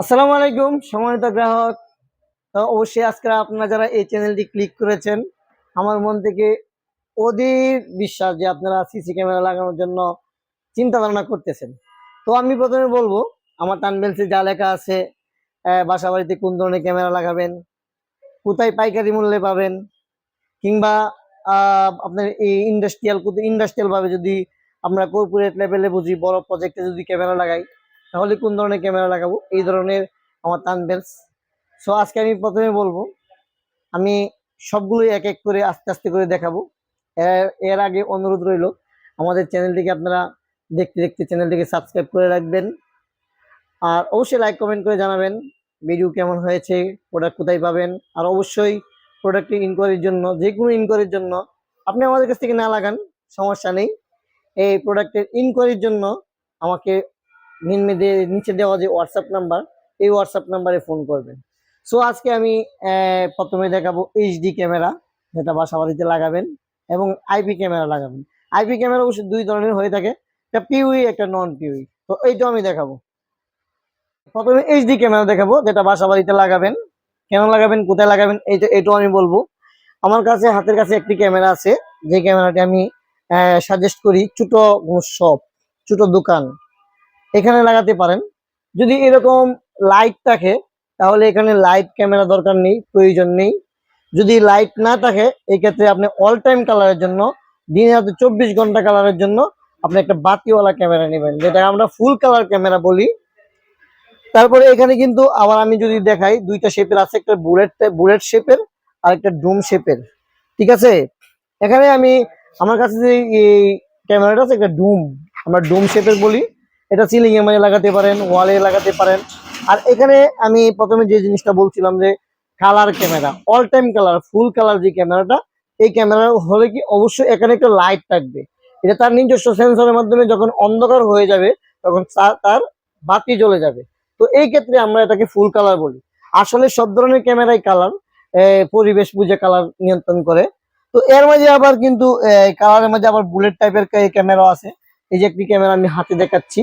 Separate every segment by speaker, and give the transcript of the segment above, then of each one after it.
Speaker 1: আসসালামু আলাইকুম, সম্মানিত গ্রাহক। অবশ্যই আজকে আপনারা যারা এই চ্যানেলটি ক্লিক করেছেন, আমার মন থেকে অধীর বিশ্বাস যে আপনারা সিসি ক্যামেরা লাগানোর জন্য চিন্তা ধারণা করতেছেন। তো আমি প্রথমে বলব, আমার টানবেলসে যা লেখা আছে বাসা বাড়িতে কোন ধরনের ক্যামেরা লাগাবেন, কোথায় পাইকারি মূল্যে পাবেন, কিংবা আপনার এই ইন্ডাস্ট্রিয়াল ইন্ডাস্ট্রিয়াল ভাবে যদি আমরা কর্পোরেট লেভেলে বুঝি, বড় প্রজেক্টে যদি ক্যামেরা লাগাই তাহলে কোন ধরনের ক্যামেরা লাগাবো? এই ধরনের আমার টানবেলস সো আজকে আমি প্রথমে বলব, আমি সবগুলোই এক এক করে আস্তে আস্তে করে দেখাবো। এর আগে অনুরোধ রইল, আমাদের চ্যানেলটিকে আপনারা দেখতে দেখতে চ্যানেলটিকে সাবস্ক্রাইব করে রাখবেন। আর অবশ্যই লাইক কমেন্ট করে জানাবেন ভিডিও কেমন হয়েছে প্রোডাক্ট কোথায় পাবেন। আর অবশ্যই প্রোডাক্টের ইনকোয়ারির জন্য যে কোনো ইনকোয়ারির জন্য আপনি আমাদের কাছ থেকে না লাগান, সমস্যা নেই। এই প্রোডাক্টের ইনকোয়ারির জন্য আমাকে নিম্নে নিচে দেওয়া যে হোয়াটসঅ্যাপ নাম্বার এই হোয়াটসঅ্যাপ নাম্বারে ফোন করবেন। সো আজকে আমি প্রথমে দেখাবো এইচডি ক্যামেরা যেটা বাসা বাড়িতে লাগাবেন, এবং আইপি ক্যামেরা লাগাবেন। আইপি ক্যামেরা অবশ্যই দুই ধরনের হয়ে থাকে, একটা পিউই একটা নন পিউই তো এইটা আমি দেখাবো। প্রথমে এইচডি ক্যামেরা দেখাবো, যেটা বাসা বাড়িতে লাগাবেন। কেন লাগাবেন, কোথায় লাগাবেন এইটা এটাও আমি বলব। আমার কাছে, হাতের কাছে একটি ক্যামেরা আছে, যে ক্যামেরাটি আমি সাজেস্ট করি ছোট শপ ছোট দোকান। এখানে লাগাতে পারেন। যদি এরকম লাইট থাকে, তাহলে এখানে লাইট ক্যামেরা দরকার নেই, প্রয়োজন নেই। যদি লাইট না থাকে এই ক্ষেত্রে আপনি অল টাইম কালারের জন্য, দিনে রাতে চব্বিশ ঘণ্টা কালারের জন্য আপনি একটা বাতিওয়ালা ক্যামেরা নেবেন যেটা আমরা ফুল কালার ক্যামেরা বলি। তারপরে এখানে কিন্তু আবার আমি যদি দেখাই, দুইটা শেপের আছে একটা বুলেট বুলেট শেপের আর একটা ডুম শেপের ঠিক আছে? এখানে আমি, আমার কাছে যে ক্যামেরাটা আছে, একটা ডুম আমরা ডুম শেপের বলি। এটা সিলিং এর মাঝে লাগাতে পারেন ওয়ালে লাগাতে পারেন। আর এখানে আমি প্রথমে যে জিনিসটা বলছিলাম যে colour camera all time colour full colour যে ক্যামেরাটা এই ক্যামেরা হলে কি অবশ্যই এখানে একটা লাইট থাকবে। এটা তার নিজস্ব সেন্সরের মাধ্যমে যখন অন্ধকার হয়ে যাবে, তখন তার বাতি জ্বলে যাবে। তো এই ক্ষেত্রে আমরা এটাকে ফুল কালার বলি। আসলে সব ধরনের ক্যামেরাই কালার পরিবেশ বুঝে কালার নিয়ন্ত্রণ করে। তো এর মাঝে আবার কিন্তু কালারের মাঝে আবার বুলেট টাইপের ক্যামেরা আছে। এই যে একটি ক্যামেরা আমি হাতে দেখাচ্ছি।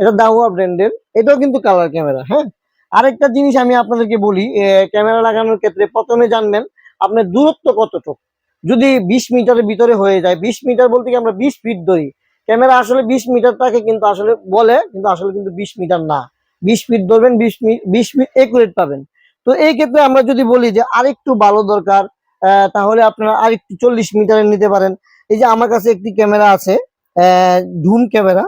Speaker 1: এটা দাহুয়া ব্র্যান্ডের। এটাও কিন্তু কালার ক্যামেরা হ্যাঁ? আরেকটা জিনিস আমি আপনাদেরকে বলি ক্যামেরা লাগানোর ক্ষেত্রে প্রথমে জানবেন আপনার দূরত্ব কতটুকু। যদি বিশ মিটারের ভিতরে হয়ে যায়, বিশ মিটার বলতে কি আমরা বিশ ফিট ধরি? ক্যামেরা আসলে বিশ মিটার থাকে কিন্তু আসলে বলে, কিন্তু আসলে কিন্তু বিশ মিটার না। বিশ ফিট ধরবেন, বিশ বিশ ফিট একুরেট পাবেন। তো এই ক্ষেত্রে আমরা যদি বলি যে আরেকটু ভালো দরকার তাহলে আপনারা আরেকটু চল্লিশ মিটারের নিতে পারেন। এই যে আমার কাছে একটি ক্যামেরা আছে ধুম ক্যামেরা।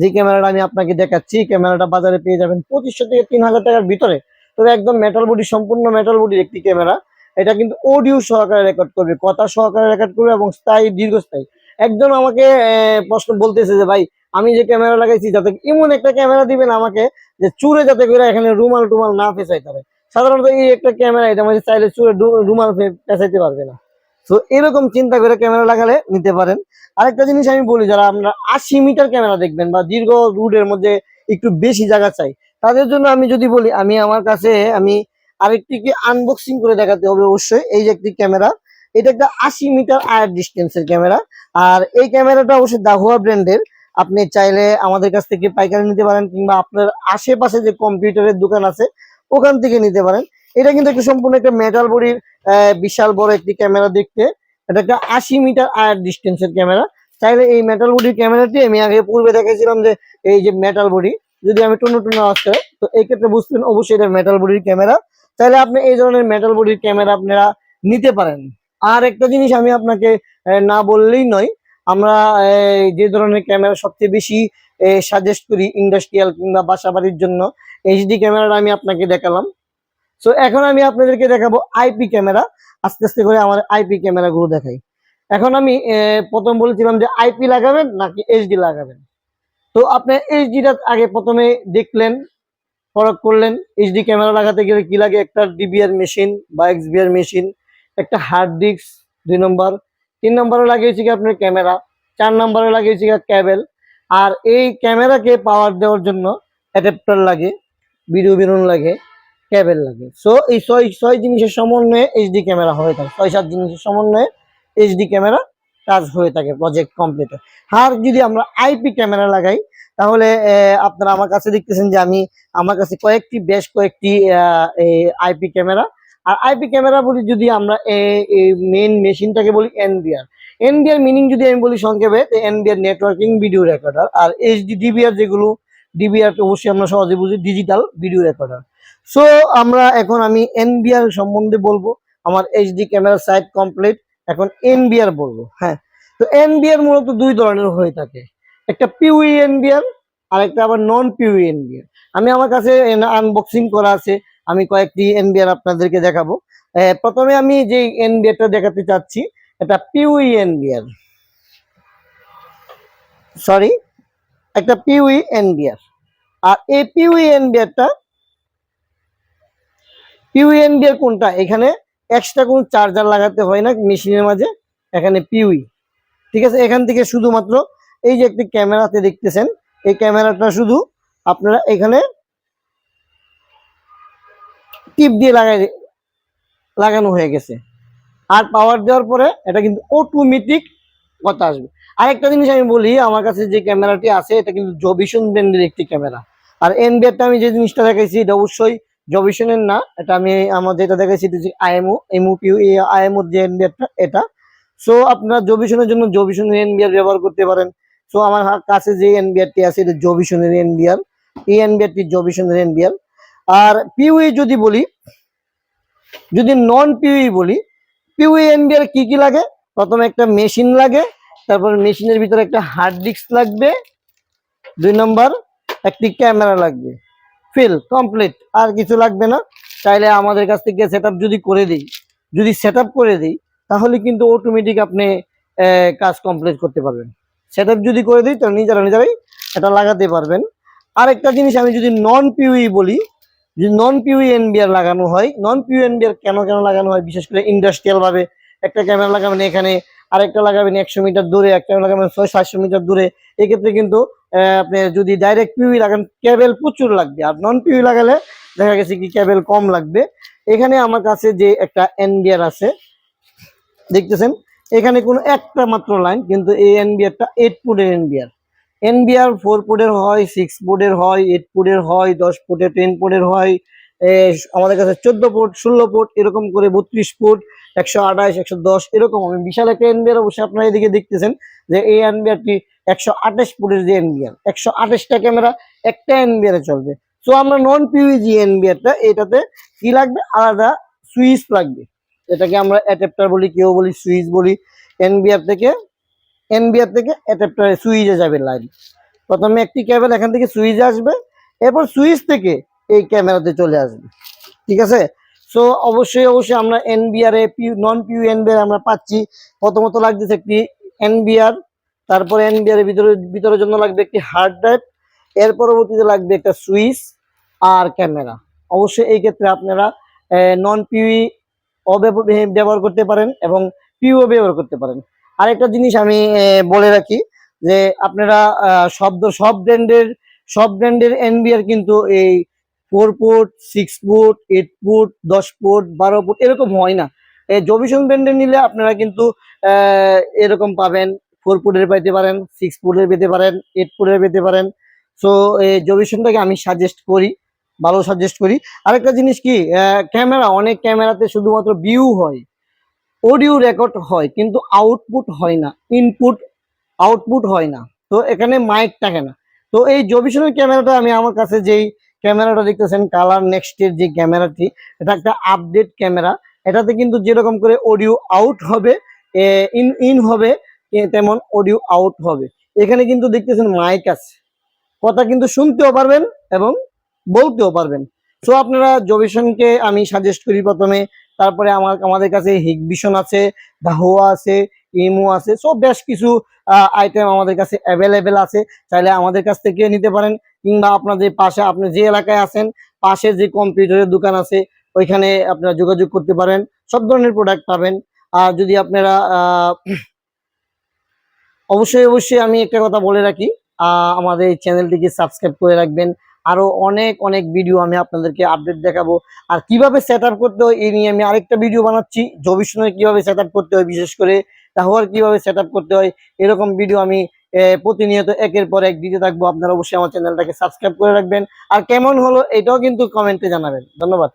Speaker 1: যে ক্যামেরাটা আমি আপনাকে দেখাচ্ছি ক্যামেরাটা বাজারে পেয়ে যাবেন পঁচিশশো থেকে তিন হাজার টাকার ভিতরে। তবে একদম মেটাল বডি সম্পূর্ণ মেটাল বডির একটি ক্যামেরা। এটা কিন্তু অডিও সহকারে রেকর্ড করবে, কথা সহকারে রেকর্ড করবে এবং স্থায়ী, দীর্ঘস্থায়ী। একজন আমাকে প্রশ্ন বলতেছে যে, ভাই, আমি যে ক্যামেরা লাগাইছি, যাতে এমন একটা ক্যামেরা দিবেন আমাকে যে চুরে যাতে করে এখানে রুমাল টুমাল না ফেসাইতে হবে সাধারণত এই একটা ক্যামেরা এটা মধ্যে চাইলে চুরে রুমাল ফেসাইতে পারবে না। তো এরকম চিন্তা করে ক্যামেরা লাগালে নিতে পারেন। আরেকটা জিনিস আমি বলি, যারা আমরা আশি মিটার ক্যামেরা দেখবেন বা দীর্ঘ রুটের মধ্যে একটু বেশি জায়গা চাই, তাদের জন্য আমি যদি বলি, আমি আমার কাছে, আমি আরেকটিকে আনবক্সিং করে দেখাতে হবে অবশ্যই, এই যে একটি ক্যামেরা এটা একটা আশি মিটার আয়ার ডিস্টেন্সের ক্যামেরা আর এই ক্যামেরাটা অবশ্যই দাহুয়া ব্র্যান্ডের আপনি চাইলে আমাদের কাছ থেকে পাইকারি নিতে পারেন, কিংবা আপনার আশেপাশে যে কম্পিউটারের দোকান আছে, ওখান থেকে নিতে পারেন। এটা কিন্তু একটা সম্পূর্ণ একটা মেটাল বডির বিশাল বড় একটি ক্যামেরা দেখতে। এটা একটা আশি মিটার আয়ার ডিস্টেন্সের ক্যামেরা চাইলে এই মেটাল বডির ক্যামেরাটি আমি আগে পূর্বে দেখেছিলাম যে এই যে মেটাল বডি। যদি আমি টুনো টুনো আসতে তো এই ক্ষেত্রে বুঝতেন অবশ্যই এটা মেটাল বডির ক্যামেরা চাইলে আপনি এই ধরনের মেটাল বডির ক্যামেরা আপনারা নিতে পারেন। আর একটা জিনিস আমি আপনাকে না বললেই নয়, আমরা যে ধরনের ক্যামেরা সবচেয়ে বেশি সাজেস্ট করি ইন্ডাস্ট্রিয়াল কিংবা বাসা বাড়ির জন্য এইচডি ক্যামেরাটা আমি আপনাকে দেখালাম। সো এখন আমি আপনাদেরকে দেখাবো আইপি ক্যামেরা আস্তে আস্তে করে আমার আইপি ক্যামেরাগুলো দেখাই। এখন আমি প্রথম বলেছিলাম যে আইপি লাগাবেন নাকি এইচডি লাগাবেন? তো আপনি এইচডিটা আগে প্রথমে দেখলেন ফরক করলেন। এইচডি ক্যামেরা লাগাতে গেলে কি লাগে? একটা ডিবিআর মেশিন বা এক্সবিআর মেশিন একটা হার্ড ডিস্ক দুই নম্বর। তিন নম্বরে লাগিয়েছি কি আপনার ক্যামেরা চার নম্বরে লাগিয়েছি কি ক্যাবেল আর এই ক্যামেরাকে পাওয়ার দেওয়ার জন্য অ্যাডাপ্টার লাগে ভিডিও বেরোন লাগে। ক্যাবেল লাগে। সো এই ছয় ছয় জিনিসের সমন্বয়ে এইচডি ক্যামেরা হয়ে থাকে। ছয়, সাত জিনিসের সমন্বয়ে এইচডি ক্যামেরা কাজ হয়ে থাকে প্রজেক্ট কমপ্লিট আর যদি আমরা আইপি ক্যামেরা লাগাই, তাহলে আপনারা আমার কাছে দেখতেছেন যে আমি, আমার কাছে কয়েকটি, বেশ কয়েকটি আইপি ক্যামেরা আর আইপি ক্যামেরা বলি যদি আমরা মেইন মেশিনটাকে বলি এনবিআর এনবিআর মিনিং যদি আমি বলি সংক্ষেপে এনবিআর নেটওয়ার্কিং ভিডিও রেকর্ডার আর এইচডি ডিবিআর যেগুলো ডিবিআর অবশ্যই আমরা সহজে বুঝি ডিজিটাল ভিডিও রেকর্ডার সো আমরা এখন আমি এনবিআর সম্বন্ধে বলব আমার এইচডি ক্যামেরা সাইট কমপ্লিট এখন এনবিআর বলব হ্যাঁ তো এনবিআর মূলত দুই ধরনের হয়ে থাকে একটা পিউই এনবিআর আর একটা আবার নন পিউই এনবিআর আমি আমার কাছে আনবক্সিং করা আছে আমি কয়েকটি এনবিআর আপনাদেরকে দেখাবো প্রথমে আমি যে এনবিআরটা দেখাতে চাচ্ছি এটা পিউই এনবিআর সরি একটা পিউই এনবিআর আর এই পিউই এনবিআরটা পিউই এনবিআর কোনটা? এখানে এক্সট্রা কোনো চার্জার লাগাতে হয় না মেশিনের মাঝে, এখানে পিউই। ঠিক আছে? এখান থেকে শুধুমাত্র এই যে একটি ক্যামেরাতে দেখতেছেন, এই ক্যামেরাটা শুধু আপনারা এখানে টিপ দিয়ে লাগাই লাগানো হয়ে গেছে। আর পাওয়ার দেওয়ার পরে এটা কিন্তু অটোমেটিক কথা আসবে। আরেকটা জিনিস আমি বলি, আমার কাছে যে ক্যামেরাটি আছে, এটা কিন্তু জবিশন ব্র্যান্ডের একটি ক্যামেরা। আর এনবিআরটা আমি যে জিনিসটা দেখাইছি, এটা অবশ্যই জবিশনের না, এটা আমি আমার যেটা হচ্ছে আইএমও এমও পিউ আইএমও যে এনবিআরটা এটা। সো আপনারা জবিশনের জন্য জবিশনের এনবিআর ব্যবহার করতে পারেন। সো আমার কাছে যে এনবিআরটি আছে, এটা জবিশনের এনবিআর এই এনবিআরটি জবিশনের এনবিআর আর পিউই যদি বলি, যদি নন পিউই বলি পিউই এনবিআর কি কি লাগে? প্রথমে একটা মেশিন লাগে, তারপর মেশিনের ভিতরে একটা হার্ড ডিস্ক লাগবে। দুই নম্বর, একটি ক্যামেরা লাগবে। ফিল কমপ্লিট আর কিছু লাগবে না। চাইলে আমাদের কাছ থেকে সেট যদি করে দিই, যদি সেট করে দিই, তাহলে কিন্তু অটোমেটিক আপনি কাজ কমপ্লিট করতে পারবেন। সেট যদি করে দিই, তাহলে নিজেরা নিজেরাই এটা লাগাতে পারবেন। আরেকটা জিনিস আমি যদি নন পিউই বলি, যদি নন পিউই এনবিআর লাগানো হয় নন পিউ এনবিআর কেন কেন লাগানো হয়? বিশেষ করে ইন্ডাস্ট্রিয়ালভাবে একটা ক্যামেরা লাগাবেন এখানে, আরেকটা লাগাবেন একশো মিটার দূরে, একটা লাগাবেন ছয়, সাতশো মিটার দূরে। এক্ষেত্রে কিন্তু আপনি যদি ডাইরেক্ট পিউই লাগান কেবেল প্রচুর লাগবে। আর নন পিউই লাগালে দেখা গেছে কি ক্যাবেল কম লাগবে। এখানে আমার কাছে যে একটা এনবিআর আছে, দেখতেছেন? এখানে কোনো একটা মাত্র লাইন কিন্তু এই এনবিআরটা এইট ফুটের এনবিআর এনবিআর ফোর ফুটের হয় সিক্স ফুটের হয় এইট ফুটের হয়, দশ ফুটের টেন ফুটের হয়। আমাদের কাছে চোদ্দ ফুট, ষোলো ফুট, এরকম করে বত্রিশ ফুট, একশো আঠাশ, একশো দশ, এরকম। আমি বিশাল একটা এনবিআর অবশ্যই আপনারা এদিকে দেখতেছেন যে এই এনবিআরটি একশো আঠাশ ফুটের যে এনবিআর, একশো আঠাশটা ক্যামেরা একটা এনবিআর চলবে। সো আমরা নন পিউজি এনবিআরটা, এটাতে কি লাগবে? আলাদা সুইচ লাগবে। এটাকে আমরা অ্যাডাপ্টার বলি, কেউ বলি সুইচ বলি। এনবিআর থেকে এনবিআর থেকে অ্যাডাপ্টারে সুইচে যাবে লাইন। প্রথমে একটি কেবল এখান থেকে সুইচ আসবে। এরপর সুইচ থেকে এই ক্যামেরাতে চলে আসবে। ঠিক আছে? সো অবশ্যই অবশ্যই আমরা এনবিআর এ পিউ নন পিউ এনবিআর আমরা পাচ্ছি। প্রথমত লাগতেছে একটি এনবিআর তারপরে এনবিআর ভিতরে, ভিতরের জন্য লাগবে একটি হার্ড ড্রাইভ এর পরবর্তীতে লাগবে একটা সুইচ আর ক্যামেরা। অবশ্যই এই ক্ষেত্রে আপনারা নন পিউই ব্যবহার করতে পারেন এবং পিও ব্যবহার করতে পারেন। আরেকটা জিনিস আমি বলে রাখি যে আপনারা শব্দ, সব ব্র্যান্ডের সব ব্র্যান্ডের এনবিআর কিন্তু এই four foot six foot eight foot, দশ ফুট, বারো ফুট, এরকম হয় না। এই জবিশন ব্র্যান্ডের নিলে আপনারা কিন্তু এরকম পাবেন। ফোর ফুটের পেতে পারেন সিক্স ফুটের পেতে পারেন এইট ফুটের পেতে পারেন। সো এই জবিশনটাকে আমি সাজেস্ট করি, ভালো সাজেস্ট করি। আরেকটা জিনিস কি ক্যামেরা অনেক ক্যামেরাতে শুধুমাত্র ভিউ হয় অডিও রেকর্ড হয়, কিন্তু আউটপুট হয় না ইনপুট আউটপুট হয় না। তো এখানে মাইক থাকে না। তো এই জবিশনের ক্যামেরাটা আমি আমার কাছে যেই ক্যামেরাটা দেখতেছেন কালার নেক্সটের যে ক্যামেরাটি, এটা একটা আপডেট ক্যামেরা। এটাতে কিন্তু যেরকম করে অডিও আউট হবে ইন ইন হবে তেমন অডিও আউট হবে। এখানে কিন্তু দেখতেছেন মাইক আছে। কথা কিন্তু শুনতেও পারবেন এবং বলতেও পারবেন। সো আপনারা জবিশনকে আমি সাজেস্ট করি প্রথমে। তারপরে আমার, আমাদের কাছে হিগবিশন আছে, দাহোয়া আছে ইমো আছে সব বেশ কিছু আইটেম আমাদের কাছে অ্যাভেলেবেল আছে। চাইলে আমাদের কাছ থেকে নিতে পারেন, কিংবা আপনাদের পাশে আপনি যে এলাকায় আছেন, পাশে যে কম্পিউটারের দোকান আছে, ওইখানে আপনারা যোগাযোগ করতে পারেন, সব ধরনের প্রোডাক্ট পাবেন। আর যদি আপনারা অবশ্যই অবশ্যই আমি একটা কথা বলে রাখি আমাদের এই চ্যানেলটিকে সাবস্ক্রাইব করে রাখবেন। আরও অনেক অনেক ভিডিও আমি আপনাদেরকে আপডেট দেখাবো। আর কীভাবে সেট করতে হয়, এই নিয়ে আমি আরেকটা ভিডিও বানাচ্ছি জবিশনে কীভাবে সেট করতে হয়, বিশেষ করে টাওয়ার কীভাবে সেট করতে হয়, এরকম ভিডিও আমি প্রতিনিয়ত একের পর এক দিতে থাকব। আপনারা অবশ্যই আমার চ্যানেলটাকে সাবস্ক্রাইব করে রাখবেন। আর কেমন হলো এটাও কিন্তু কমেন্টে জানাবেন। ধন্যবাদ।